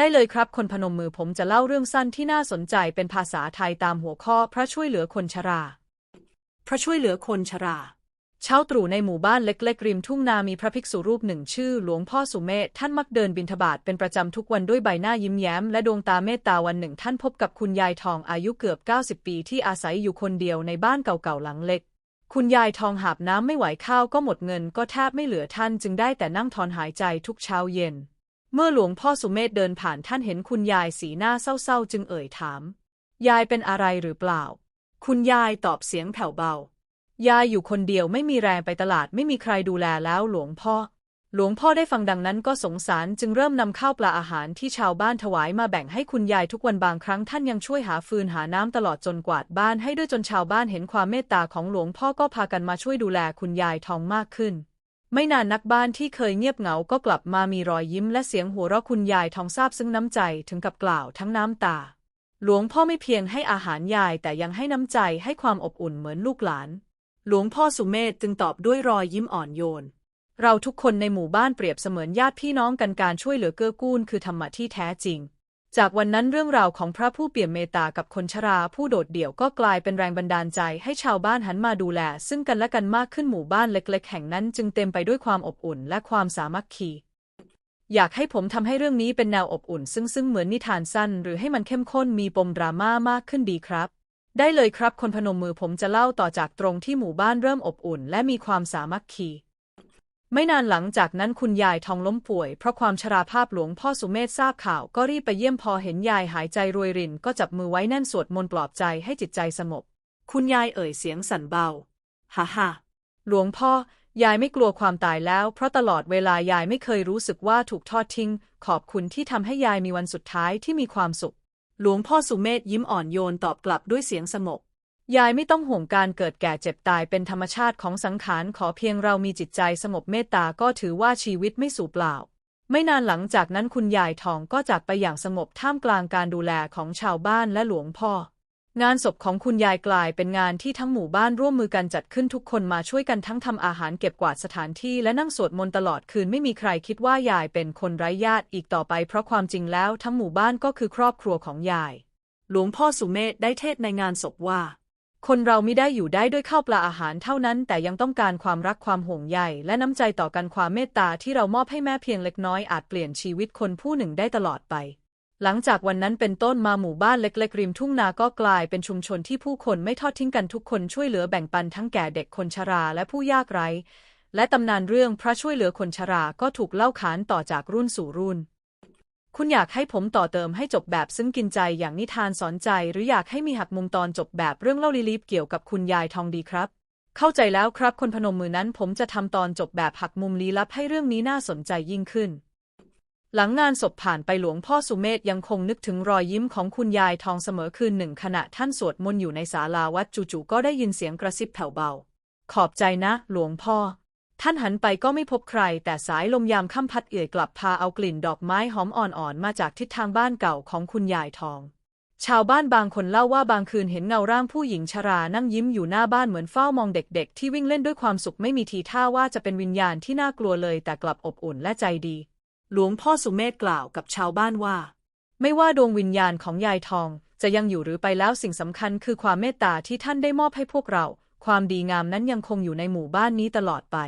ได้เลยครับคนพนมมือผมจะเล่าเรื่องสั้นที่น่าสนใจเป็นภาษาไทยตามหัวข้อพระช่วยเหลือคนชรา พระช่วยเหลือคนชราเช้าตรู่ในหมู่บ้านเล็กๆ ริมทุ่งนามีพระภิกษุรูปหนึ่งชื่อหลวงพ่อสุเมธท่านมักเดินบิณฑบาตเป็นประจำทุกวันด้วยใบหน้ายิ้มแย้ม และดวงตาเมตตาวันหนึ่งท่านพบกับคุณยายทองอายุเกือบ 90 ปีที่อาศัยอยู่คนเดียวในบ้านเก่าๆหลังเล็ก คุณยายทองหาบน้ำไม่ไหวข้าวก็หมดเงินก็แทบไม่เหลือท่านจึงได้แต่นั่งถอนหายใจทุกเช้าเย็น เมื่อหลวงพ่อสุเมธเดินผ่านท่านเห็นคุณยายสีหน้าเศร้าๆ จึงเอ่ยถาม ยายเป็นอะไรหรือเปล่า คุณยายตอบเสียงแผ่วเบา ยายอยู่คนเดียวไม่มีแรงไปตลาดไม่มีใครดูแลแล้วหลวงพ่อ หลวงพ่อได้ฟังดังนั้นก็สงสารจึงเริ่มนำข้าวปลาอาหารที่ชาวบ้านถวายมาแบ่งให้คุณยายทุกวันบางครั้งท่านยังช่วยหาฟืนหาน้ำตลอดจนกวาดบ้านให้ด้วยจนชาวบ้านเห็นความเมตตาของหลวงพ่อก็พากันมาช่วยดูแลคุณยายทองมากขึ้น ไม่นานนักบ้านที่เคยเงียบเหงาก็กลับมามีรอยยิ้มและเสียงหัวเราะคุณยายทองซาบซึ้งน้ำใจถึงกับกล่าวทั้งน้ำตา หลวงพ่อไม่เพียงให้อาหารยายแต่ยังให้น้ำใจให้ความอบอุ่นเหมือนลูกหลาน หลวงพ่อสุเมธจึงตอบด้วยรอยยิ้มอ่อนโยน เราทุกคนในหมู่บ้านเปรียบเสมือนญาติพี่น้องกันการช่วยเหลือเกื้อกูลคือธรรมะที่แท้จริง จากวันนั้นเรื่องราวของพระผู้เปี่ยมเมตตากับคนชราผู้โดดเดี่ยวก็กลายเป็นแรงบันดาลใจให้ชาวบ้านหันมาดูแล ซึ่งกันและกันมากขึ้นหมู่บ้านเล็ก ๆ แห่งนั้นจึงเต็มไปด้วยความอบอุ่นและความสามัคคี อยากให้ผมทำให้เรื่องนี้เป็นแนวอบอุ่น ซึ่งซึ่งเหมือนนิทานสั้น หรือให้มันเข้มข้นมีปมดราม่ามากขึ้นดีครับ ได้เลยครับคนพนมมือผมจะเล่าต่อจากตรงที่หมู่บ้านเริ่มอบอุ่น และมีความสามัคคี ไม่นานหลังจากนั้นคุณยายทองล้มป่วย เพราะความชราภาพหลวงพ่อสุเมธทราบข่าวก็รีบไปเยี่ยมพอเห็นยายหายใจรวยรินก็จับมือไว้แน่นสวดมนต์ปลอบใจให้จิตใจสงบ คุณยายเอ่ยเสียงสั่นเบาฮ่าฮ่าหลวงพ่อยายไม่กลัวความตายแล้ว เพราะตลอดเวลายายไม่เคยรู้สึกว่าถูกทอดทิ้ง ขอบคุณที่ทำให้ยายมีวันสุดท้ายที่มีความสุข หลวงพ่อสุเมธยิ้มอ่อนโยนตอบกลับด้วยเสียงสงบ ยายไม่ต้องห่วงการเกิดแก่เจ็บตายเป็นธรรมชาติของสังขารขอเพียงเรามีจิตใจสงบเมตตาก็ถือว่าชีวิตไม่สูญเปล่า ไม่นานหลังจากนั้นคุณยายทองก็จากไปอย่างสงบท่ามกลางการดูแลของชาวบ้านและหลวงพ่อ งานศพของคุณยายกลายเป็นงานที่ทั้งหมู่บ้านร่วมมือกันจัดขึ้นทุกคนมาช่วยกันทั้งทำอาหารเก็บกวาดสถานที่และนั่งสวดมนต์ตลอดคืนไม่มีใครคิดว่ายายเป็นคนไร้ญาติอีกต่อไป เพราะความจริงแล้วทั้งหมู่บ้านก็คือครอบครัวของยาย หลวงพ่อสุเมธได้เทศในงานศพว่า คนเราไม่ได้อยู่ได้ด้วยข้าวปลาอาหารเท่านั้น แต่ยังต้องการความรักความห่วงใยและน้ำใจต่อกันความเมตตาที่เรามอบให้แม่เพียงเล็กน้อยอาจเปลี่ยนชีวิตคนผู้หนึ่งได้ตลอดไป หลังจากวันนั้นเป็นต้นมาหมู่บ้านเล็กๆริมทุ่งนาก็กลายเป็นชุมชนที่ผู้คนไม่ทอดทิ้งกันทุกคนช่วยเหลือแบ่งปันทั้งแก่เด็กคนชราและผู้ยากไร้ และตำนานเรื่องพระช่วยเหลือคนชราก็ถูกเล่าขานต่อจากรุ่นสู่รุ่น คุณอยากให้ผมต่อเติมให้จบแบบซึ้งกินใจอย่างนิทานสอนใจ หรืออยากให้มีหักมุมตอนจบแบบเรื่องเล่าลีลีบเกี่ยวกับคุณยายทองดีครับ เข้าใจแล้วครับ คนพนมมือนั้นผมจะทำตอนจบแบบหักมุมลี้ลับให้เรื่องนี้น่าสนใจยิ่งขึ้น หลังงานศพผ่านไปหลวงพ่อสุเมธยังคงนึกถึงรอยยิ้มของคุณยายทองเสมอคืนหนึ่งขณะท่านสวดมนต์อยู่ในศาลาวัดจู่ๆก็ได้ยินเสียงกระซิบแผ่วเบา ขอบใจนะ หลวงพ่อ ท่านหันไปก็ไม่พบใคร แต่สายลมยามค่ำพัดเอื่อยกลับพาเอากลิ่นดอกไม้หอมอ่อนๆ มาจากทิศทางบ้านเก่าของคุณยายทอง ชาวบ้านบางคนเล่าว่าบางคืนเห็นเงาร่างผู้หญิงชรานั่งยิ้มอยู่หน้าบ้านเหมือนเฝ้ามองเด็กๆ ที่วิ่งเล่นด้วยความสุขไม่มีทีท่าว่าจะเป็นวิญญาณที่น่ากลัวเลย แต่กลับอบอุ่นและใจดี หลวงพ่อสุเมธกล่าวกับชาวบ้านว่า ไม่ว่าดวงวิญญาณของยายทอง จะยังอยู่หรือไปแล้วสิ่งสำคัญคือความเมตตาที่ท่านได้มอบให้พวกเรา ความดีงามนั้นยังคงอยู่ในหมู่บ้านนี้ตลอดไป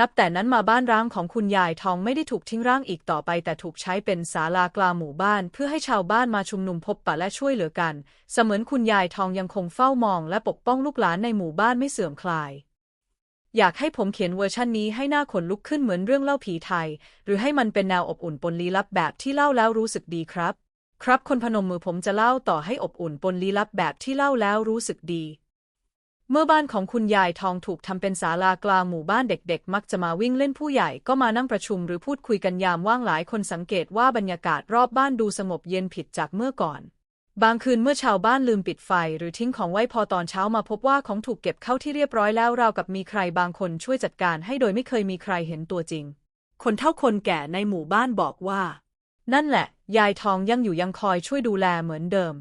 นับแต่นั้นมาบ้านร้างของคุณยายทองไม่ได้ถูกทิ้งร้างอีกต่อไป แต่ถูกใช้เป็นศาลากลางหมู่บ้าน เพื่อให้ชาวบ้านมาชุมนุมพบปะและช่วยเหลือกัน เสมือนคุณยายทองยังคงเฝ้ามอง และปกป้องลูกหลานในหมู่บ้านไม่เสื่อมคลาย อยากให้ผมเขียนเวอร์ชันนี้ให้หน้าขนลุกขึ้นเหมือนเรื่องเล่าผีไทย หรือให้มันเป็นแนวอบอุ่นปนลี้ลับแบบที่เล่าแล้วรู้สึกดีครับ ครับคนพนมมือผมจะเล่าต่อให้อบอุ่นปนลี้ลับแบบที่เล่าแล้วรู้สึกดี เมื่อบ้านของคุณยายทองถูกทำเป็นศาลากลางหมู่บ้านเด็กๆ มักจะมาวิ่งเล่นผู้ใหญ่ก็มานั่งประชุมหรือพูดคุยกันยามว่างหลายคนสังเกตว่าบรรยากาศรอบบ้านดูสงบเย็นผิดจากเมื่อก่อน บางคืนเมื่อชาวบ้านลืมปิดไฟหรือทิ้งของไว้พอตอนเช้ามาพบว่าของถูกเก็บเข้าที่เรียบร้อยแล้วราวกับมีใครบางคนช่วยจัดการให้โดยไม่เคยมีใครเห็นตัวจริง คนเฒ่าคนแก่ในหมู่บ้านบอกว่า นั่นแหละ ยายทองยังอยู่ยังคอยช่วยดูแลเหมือนเดิม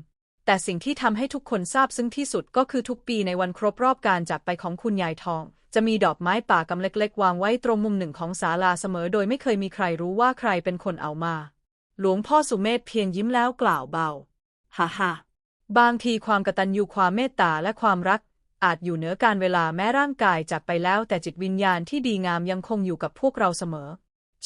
แต่สิ่งที่ทำให้ทุกคนทราบซึ้งที่สุดก็คือทุกปีในวันครบรอบการจากไปของคุณยายทอง จะมีดอกไม้ป่ากำเล็กๆ วางไว้ตรงมุมหนึ่งของศาลาเสมอ โดยไม่เคยมีใครรู้ว่าใครเป็นคนเอามา หลวงพ่อสุเมธเพียงยิ้มแล้วกล่าวเบา ฮ่าฮ่าบางทีความกตัญญูความเมตตาและความรัก อาจอยู่เหนือการเวลาแม้ร่างกายจากไปแล้ว แต่จิตวิญญาณที่ดีงามยังคงอยู่กับพวกเราเสมอ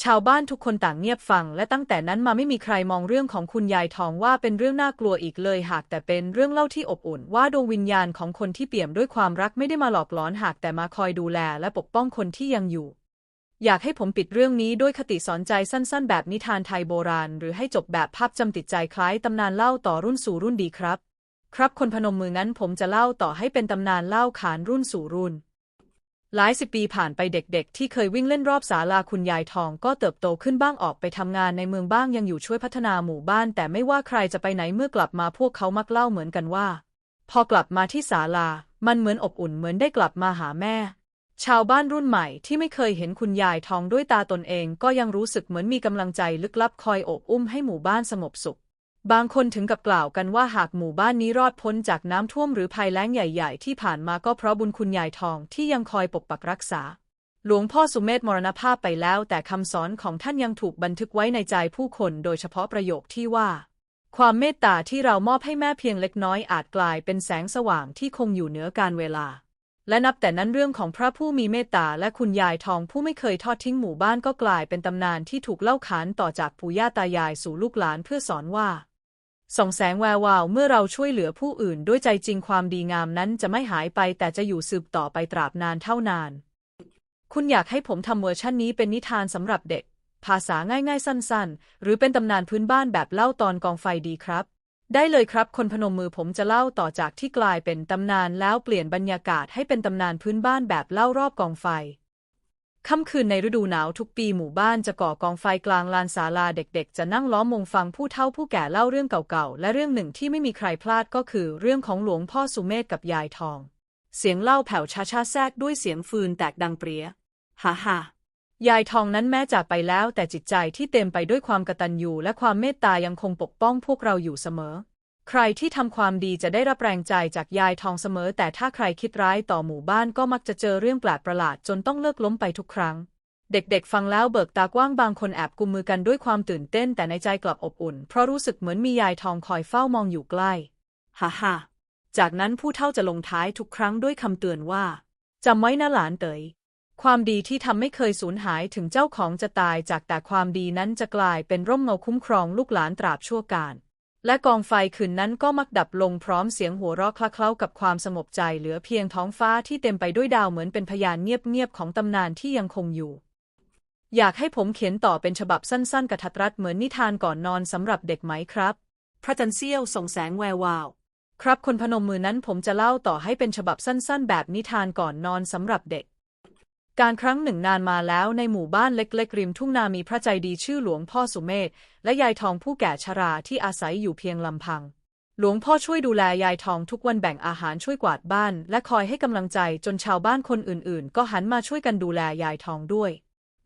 ชาวบ้านทุกคนต่างเงียบฟัง และตั้งแต่นั้นมาไม่มีใครมองเรื่องของคุณยายทองว่าเป็นเรื่องน่ากลัวอีกเลย หากแต่เป็นเรื่องเล่าที่อบอุ่น ว่าดวงวิญญาณของคนที่เปี่ยมด้วยความรักไม่ได้มาหลอกหลอนหากแต่มาคอยดูแลและปกป้องคนที่ยังอยู่ อยากให้ผมปิดเรื่องนี้ด้วยคติสอนใจสั้นๆ แบบนิทานไทยโบราณ หรือให้จบแบบภาพจำติดใจคล้ายตำนานเล่าต่อรุ่นสู่รุ่นดีครับ ครับคนพนมมืองั้นผมจะเล่าต่อให้เป็นตำนานเล่าขานรุ่นสู่รุ่น หลายสิบปีผ่านไปเด็กๆ ที่เคยวิ่งเล่นรอบศาลาคุณยายทองก็เติบโตขึ้นบ้างออกไปทำงานในเมืองบ้างยังอยู่ช่วยพัฒนาหมู่บ้าน แต่ไม่ว่าใครจะไปไหนเมื่อกลับมาพวกเขามักเล่าเหมือนกันว่า พอกลับมาที่ศาลา มันเหมือนอบอุ่นเหมือนได้กลับมาหาแม่ ชาวบ้านรุ่นใหม่ที่ไม่เคยเห็นคุณยายทองด้วยตาตนเอง ก็ยังรู้สึกเหมือนมีกำลังใจลึกลับคอยโอบอุ้มให้หมู่บ้านสงบสุข บางคนถึงกับกล่าวกันว่าหากหมู่บ้านนี้รอดพ้นจากน้ำท่วมหรือภัยแล้งใหญ่ๆ ที่ผ่านมาก็เพราะบุญคุณยายทองที่ยังคอยปกปักรักษา หลวงพ่อสุเมธมรณภาพไปแล้ว แต่คำสอนของท่านยังถูกบันทึกไว้ในใจผู้คนโดยเฉพาะประโยคที่ว่า ความเมตตาที่เรามอบให้แม่เพียงเล็กน้อยอาจกลายเป็นแสงสว่างที่คงอยู่เหนือการเวลา และนับแต่นั้นเรื่องของพระผู้มีเมตตาและคุณยายทองผู้ไม่เคยทอดทิ้งหมู่บ้านก็กลายเป็นตำนานที่ถูกเล่าขานต่อจากปู่ย่าตายายสู่ลูกหลานเพื่อสอนว่า ส่องแสงแวววาวเมื่อเราช่วยเหลือผู้อื่นด้วยใจจริงความดีงามนั้นจะไม่หายไปแต่จะอยู่สืบต่อไปตราบนานเท่านาน คุณอยากให้ผมทำเวอร์ชันนี้เป็นนิทานสำหรับเด็ก ภาษาง่ายๆสั้นๆ หรือเป็นตำนานพื้นบ้านแบบเล่าตอนกองไฟดีครับ ได้เลยครับคนพนมมือผมจะเล่าต่อจากที่กลายเป็นตำนานแล้วเปลี่ยนบรรยากาศให้เป็นตำนานพื้นบ้านแบบเล่ารอบกองไฟ ค่ำคืนในฤดูหนาวทุกปีหมู่บ้านจะก่อกองไฟกลางลานศาลาเด็กๆ จะนั่งล้อมวงฟังผู้เฒ่าผู้แก่เล่าเรื่องเก่าๆ และเรื่องหนึ่งที่ไม่มีใครพลาดก็คือเรื่องของหลวงพ่อสุเมธกับยายทอง เสียงเล่าแผ่วช้าๆแทรกด้วยเสียงฟืนแตกดังเปรี้ยฮ่าฮ่ายายทองนั้นแม้จากไปแล้วแต่จิตใจที่เต็มไปด้วยความกตัญญูและความเมตตายังคงปกป้องพวกเราอยู่เสมอ ใครที่ทำความดีจะได้รับแรงใจจากยายทองเสมอ แต่ถ้าใครคิดร้ายต่อหมู่บ้านก็มักจะเจอเรื่องแปลกประหลาดจนต้องเลิกล้มไปทุกครั้ง เด็กๆ ฟังแล้วเบิกตากว้างบางคนแอบกุมมือกันด้วยความตื่นเต้นแต่ในใจกลับอบอุ่น เพราะรู้สึกเหมือนมียายทองคอยเฝ้ามองอยู่ใกล้ฮ่าฮ่าจากนั้นผู้เฒ่าจะลงท้ายทุกครั้งด้วยคำเตือนว่าจำไว้นะหลานเตยความดีที่ทำไม่เคยสูญหายถึงเจ้าของจะตายจากแต่ความดีนั้นจะกลายเป็นร่มเงาคุ้มครองลูกหลานตราบชั่วกาล และกองไฟคืนนั้นก็มักดับลงพร้อมเสียงหัวเราะคละเคล้ากับความสงบใจเหลือเพียงท้องฟ้าที่เต็มไปด้วยดาวเหมือนเป็นพยานเงียบๆของตำนานที่ยังคงอยู่ อยากให้ผมเขียนต่อเป็นฉบับสั้นๆกระทัดรัดเหมือนนิทานก่อนนอนสำหรับเด็กไหมครับ พระจันทร์เสี้ยวส่องแสงแวววาว ครับคนพนมมือนั้นผมจะเล่าต่อให้เป็นฉบับสั้นๆ แบบนิทานก่อนนอนสำหรับเด็ก การครั้งหนึ่งนานมาแล้วในหมู่บ้านเล็กๆ ริมทุ่งนามีพระใจดีชื่อหลวงพ่อสุเมธและยายทองผู้แก่ชราที่อาศัยอยู่เพียงลำพัง หลวงพ่อช่วยดูแลยายทองทุกวันแบ่งอาหารช่วยกวาดบ้าน และคอยให้กำลังใจจนชาวบ้านคนอื่นๆ ก็หันมาช่วยกันดูแลยายทองด้วย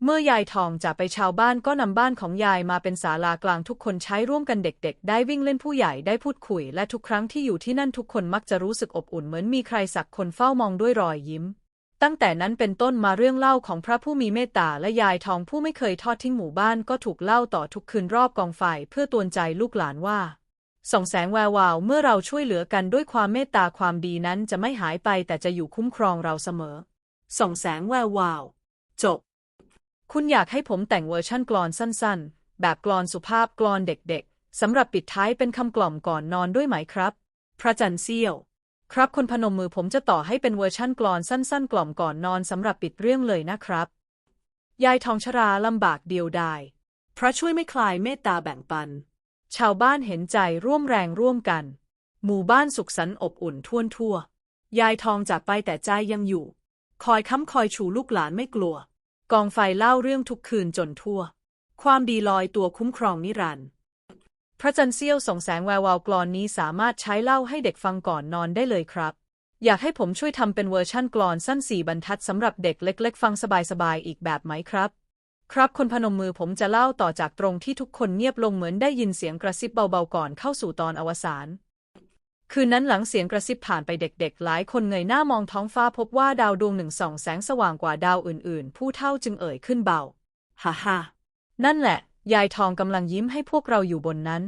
เมื่อยายทองจากไปชาวบ้านก็นำบ้านของยายมาเป็นศาลากลางทุกคนใช้ร่วมกันเด็ก ๆ ได้วิ่งเล่นผู้ใหญ่ได้พูดคุย และทุกครั้งที่อยู่ที่นั่นทุกคนมักจะรู้สึกอบอุ่นเหมือนมีใครสักคนเฝ้ามองด้วยรอยยิ้ม ตั้งแต่นั้นเป็นต้นมาเรื่องเล่าของพระผู้มีเมตตาและยายทองผู้ไม่เคยทอดทิ้งหมู่บ้านก็ถูกเล่าต่อทุกคืนรอบกองไฟเพื่อตวนใจลูกหลานว่าส่องแสงแวววาวเมื่อเราช่วยเหลือกันด้วยความเมตตาความดีนั้นจะไม่หายไปแต่จะอยู่คุ้มครองเราเสมอส่องแสงแวววาว จบ คุณอยากให้ผมแต่งเวอร์ชั่นกลอนสั้นๆ แบบกลอนสุภาพกลอนเด็กๆสำหรับปิดท้ายเป็นคำกล่อมก่อนนอนด้วยไหมครับ พระจันทร์เสี้ยว ครับคนพนมมือผมจะต่อให้เป็นเวอร์ชั่นกลอนสั้นๆ กล่อมก่อนนอนสำหรับปิดเรื่องเลยนะครับ ยายทองชราลำบากเดียวดายพระช่วยไม่คลายเมตตาแบ่งปัน ชาวบ้านเห็นใจร่วมแรงร่วมกัน หมู่บ้านสุขสันต์อบอุ่นทั่วทั่ว ยายทองจากไปแต่ใจยังอยู่ คอยค้ำคอยชูลูกหลานไม่กลัว กองไฟเล่าเรื่องทุกคืนจนทั่ว ความดีลอยตัวคุ้มครองนิรันดร์ พระจันทร์เสี้ยวส่องแสงแวววาวกลอนนี้สามารถใช้เล่าให้เด็กฟังก่อนนอนได้เลยครับ อยากให้ผมช่วยทำเป็นเวอร์ชั่นกลอนสั้นสี่บรรทัดสำหรับเด็กเล็ก ๆ ฟังสบายๆอีกแบบไหมครับ ครับคนพนมมือผมจะเล่าต่อจากตรงที่ทุกคนเงียบลงเหมือนได้ยินเสียงกระซิบเบาๆก่อนเข้าสู่ตอนอวสานคืนนั้นหลังเสียงกระซิบผ่านไปเด็กๆ หลายคนเงยหน้ามองท้องฟ้าพบว่าดาวดวงหนึ่งส่องแสงสว่างกว่าดาวอื่นๆ ผู้เท่าจึงเอ่ยขึ้นเบา ฮ่าฮ่านั่นแหละ ยายทองกำลังยิ้มให้พวกเราอยู่บนนั้น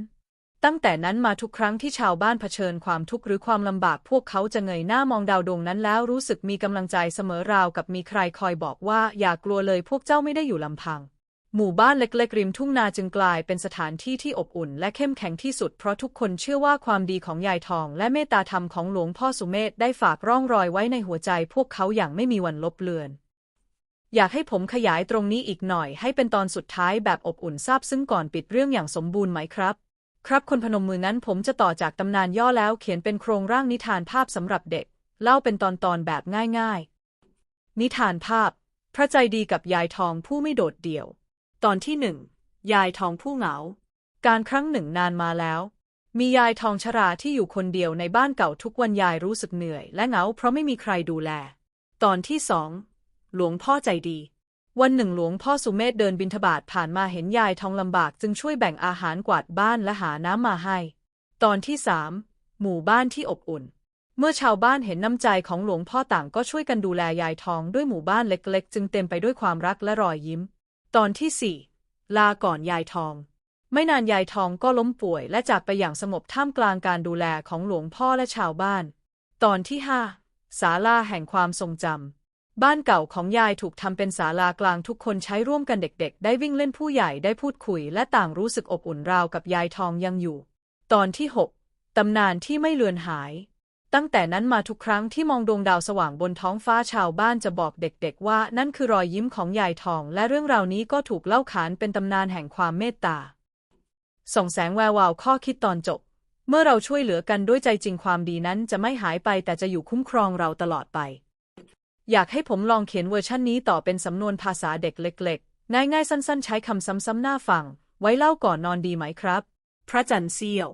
ตั้งแต่นั้นมาทุกครั้งที่ชาวบ้านเผชิญความทุกข์หรือความลำบาก พวกเขาจะเงยหน้ามองดาวดวงนั้นแล้วรู้สึกมีกำลังใจเสมอราวกับมีใครคอยบอกว่าอย่ากลัวเลยพวกเจ้าไม่ได้อยู่ลำพังหมู่บ้านเล็กๆริมทุ่งนาจึงกลายเป็นสถานที่ที่อบอุ่น และเข้มแข็งที่สุดเพราะทุกคนเชื่อว่าความดีของยายทอง และเมตตาธรรมของหลวงพ่อสุเมธได้ฝากร่องรอยไว้ในหัวใจ พวกเขาอย่างไม่มีวันลบเลือน อยากให้ผมขยายตรงนี้อีกหน่อย ให้เป็นตอนสุดท้ายแบบอบอุ่นซาบซึ้งก่อนปิดเรื่องอย่างสมบูรณ์ไหมครับ ครับคนพนมมือนั้นผมจะต่อจากตำนานย่อแล้วเขียนเป็นโครงร่างนิทานภาพสำหรับเด็ก เล่าเป็นตอนตอนๆแบบง่ายๆ นิทานภาพ พระใจดีกับยายทองผู้ไม่โดดเดี่ยว ตอนที่หนึ่งยายทองผู้เหงา การครั้งหนึ่งนานมาแล้ว มียายทองชราที่อยู่คนเดียวในบ้านเก่าทุกวันยายรู้สึกเหนื่อย และเหงาเพราะไม่มีใครดูแล ตอนที่สอง หลวงพ่อใจดี วันหนึ่งหลวงพ่อสุเมธเดินบิณฑบาตผ่านมาเห็นยายทองลำบากจึงช่วยแบ่งอาหารกวาดบ้านและหาน้ำมาให้ ตอนที่สามหมู่บ้านที่อบอุ่น เมื่อชาวบ้านเห็นน้ำใจของหลวงพ่อต่างก็ช่วยกันดูแลยายทองด้วยหมู่บ้านเล็กๆ จึงเต็มไปด้วยความรักและรอยยิ้ม ตอนที่สี่ลาก่อนยายทอง ไม่นานยายทองก็ล้มป่วยและจากไปอย่างสงบท่ามกลางการดูแลของหลวงพ่อและชาวบ้าน ตอนที่ห้าศาลาแห่งความทรงจำ บ้านเก่าของยายถูกทำเป็นศาลากลางทุกคนใช้ร่วมกันเด็กๆ ได้วิ่งเล่นผู้ใหญ่ได้พูดคุย และต่างรู้สึกอบอุ่นราวกับยายทองยังอยู่ ตอนที่หกตำนานที่ไม่เลือนหาย ตั้งแต่นั้นมาทุกครั้งที่มองดวงดาวสว่างบนท้องฟ้าชาวบ้านจะบอกเด็กๆ ว่านั่นคือรอยยิ้มของยายทอง และเรื่องราวนี้ก็ถูกเล่าขานเป็นตำนานแห่งความเมตตา ส่องแสงแวววาวข้อคิดตอนจบ เมื่อเราช่วยเหลือกันด้วยใจจริงความดีนั้นจะไม่หายไปแต่จะอยู่คุ้มครองเราตลอดไป อยากให้ผมลองเขียนเวอร์ชันนี้ต่อเป็นสำนวนภาษาเด็กเล็ก ๆ ง่ายๆ สั้น ๆ ใช้คำซ้ำๆหน้าฟัง ไว้เล่าก่อนนอนดีไหมครับ พระจันทร์เสี้ยว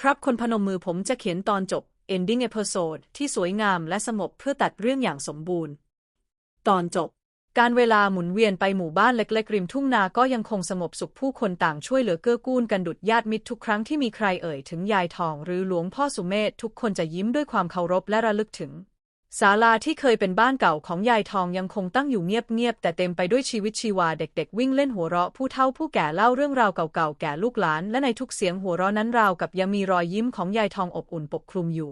ครับคนพนมมือผมจะเขียนตอนจบ ending episode ที่สวยงามและสงบเพื่อตัดเรื่องอย่างสมบูรณ์ ตอนจบ การเวลาหมุนเวียนไปหมู่บ้านเล็กๆ ริมทุ่งนาก็ยังคงสงบสุขผู้คนต่างช่วยเหลือเกื้อกูลกันดุดญาติมิตรทุกครั้งที่มีใครเอ่ยถึงยายทองหรือหลวงพ่อสุเมธทุกคนจะยิ้มด้วยความเคารพและระลึกถึง ศาลาที่เคยเป็นบ้านเก่าของยายทองยังคงตั้งอยู่เงียบๆแต่เต็มไปด้วยชีวิตชีวาเด็กๆ วิ่งเล่นหัวเราะผู้เฒ่าผู้แก่เล่าเรื่องราวเก่าๆแก่ลูกหลาน และในทุกเสียงหัวเราะนั้นราวกับยังมีรอยยิ้มของยายทองอบอุ่นปกคลุมอยู่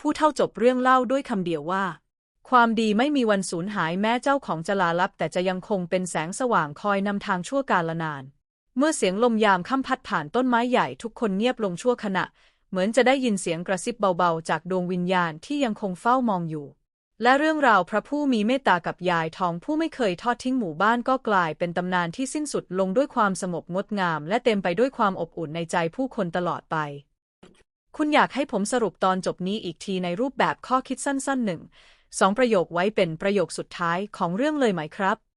ผู้เฒ่าจบเรื่องเล่าด้วยคำเดียวว่า ความดีไม่มีวันสูญหายแม้เจ้าของจะลาลับ แต่จะยังคงเป็นแสงสว่างคอยนำทางชั่วกาลนาน เมื่อเสียงลมยามค่ำพัดผ่านต้นไม้ใหญ่ทุกคนเงียบลงชั่วขณะ เหมือนจะได้ยินเสียงกระซิบเบาๆ จากดวงวิญญาณที่ยังคงเฝ้ามองอยู่ และเรื่องราวพระผู้มีเมตตากับยายทองผู้ไม่เคยทอดทิ้งหมู่บ้านก็กลายเป็นตำนานที่สิ้นสุดลงด้วยความสงบงดงาม และเต็มไปด้วยความอบอุ่นในใจผู้คนตลอดไป คุณอยากให้ผมสรุปตอนจบนี้อีกทีในรูปแบบข้อคิดสั้นๆหนึ่งสองประโยคไว้เป็นประโยคสุดท้ายของเรื่องเลยไหมครับ